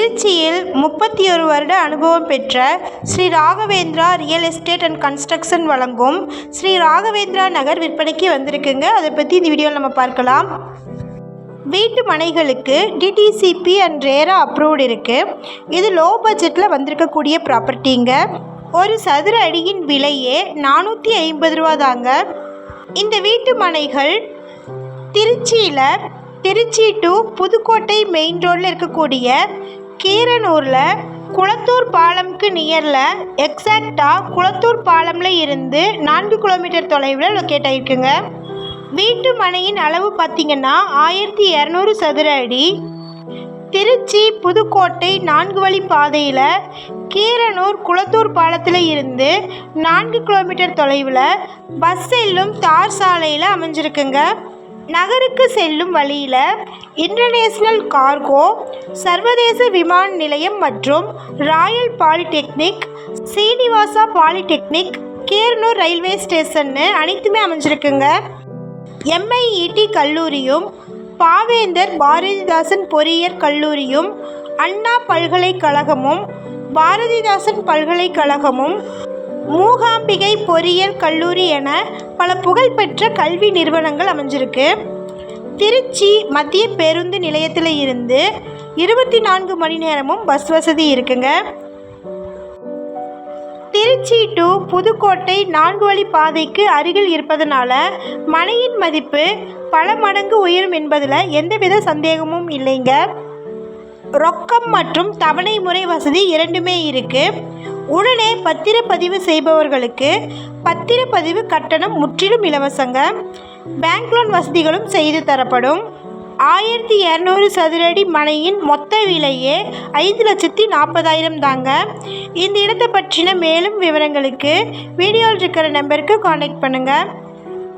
திருச்சியில் முப்பத்தி ஒரு வருட அனுபவம் பெற்ற Shri Raghavendra real estate and construction வழங்கும் ஸ்ரீ ராகவேந்திரா நகர் விற்பனைக்கு வந்திருக்குங்க. அதை பற்றி இந்த வீடியோவில் நம்ம பார்க்கலாம். வீட்டு மனைகளுக்கு டிடிசிபி அண்ட் ரேரா அப்ரூவ்டு இருக்குது இது லோ பட்ஜெட்டில் வந்திருக்கக்கூடிய ப்ராப்பர்ட்டிங்க ஒரு சதுர அடியின் விலையே நானூற்றி ஐம்பது ரூபா தாங்க. இந்த வீட்டு மனைகள் திருச்சியில் திருச்சி டு புதுக்கோட்டை மெயின் ரோட்டில் இருக்கக்கூடிய கீரனூரில் குளத்தூர் பாலம்க்கு நியரில் எக்ஸாக்டாக குளத்தூர் பாலமில் இருந்து நான்கு கிலோமீட்டர் தொலைவில் லொக்கேட் ஆகிருக்குங்க வீட்டு மனையின் அளவு பார்த்திங்கன்னா ஆயிரத்தி இரநூறு சதுர அடி. திருச்சி புதுக்கோட்டை நான்கு வழி பாதையில் கீரனூர் குளத்தூர் பாலத்தில் இருந்து நான்கு கிலோமீட்டர் தொலைவில் பஸ் செல்லும் தார் சாலையில் அமைஞ்சிருக்குங்க. நகருக்கு செல்லும் வழியில் இன்டர்நேஷ்னல் கார்கோ சர்வதேச விமான நிலையம் மற்றும் ராயல் பாலிடெக்னிக் சீனிவாசா பாலிடெக்னிக் கேர்னூர் ரயில்வே ஸ்டேஷன்னு அனைத்துமே அமைஞ்சிருக்குங்க. எம்ஐஇடி கல்லூரியும் பாவேந்தர் பாரதிதாசன் பொறியியற் கல்லூரியும் அண்ணா பல்கலைக்கழகமும் பாரதிதாசன் பல்கலைக்கழகமும் மூகாம்பிகை பொறியியல் கல்லூரி என பல புகழ்பெற்ற கல்வி நிறுவனங்கள் அமைஞ்சிருக்கு. திருச்சி மத்திய பேருந்து நிலையத்தில் இருந்து இருபத்தி நான்கு மணி நேரமும் பஸ் வசதி இருக்குங்க. திருச்சி டு புதுக்கோட்டை நான்கு வழி பாதைக்கு அருகில் இருப்பதனால மனையின் மதிப்பு பல மடங்கு உயரும் என்பதில் எந்தவித சந்தேகமும் இல்லைங்க. ரொக்கம் மற்றும் தவணை முறை வசதி இரண்டுமே இருக்குது உடனே பத்திரப்பதிவு செய்பவர்களுக்கு பத்திரப்பதிவு கட்டணம் முற்றிலும் இலவசங்க. பேங்க் லோன் வசதிகளும் செய்து தரப்படும். ஆயிரத்தி இரநூறு சதுரடி மனையின் மொத்த விலையே ஐந்து லட்சத்தி நாற்பதாயிரம் தாங்க. இந்த இடத்தை பற்றின மேலும் விவரங்களுக்கு வீடியோவில் இருக்கிற நம்பருக்கு காண்டாக்ட் பண்ணுங்கள்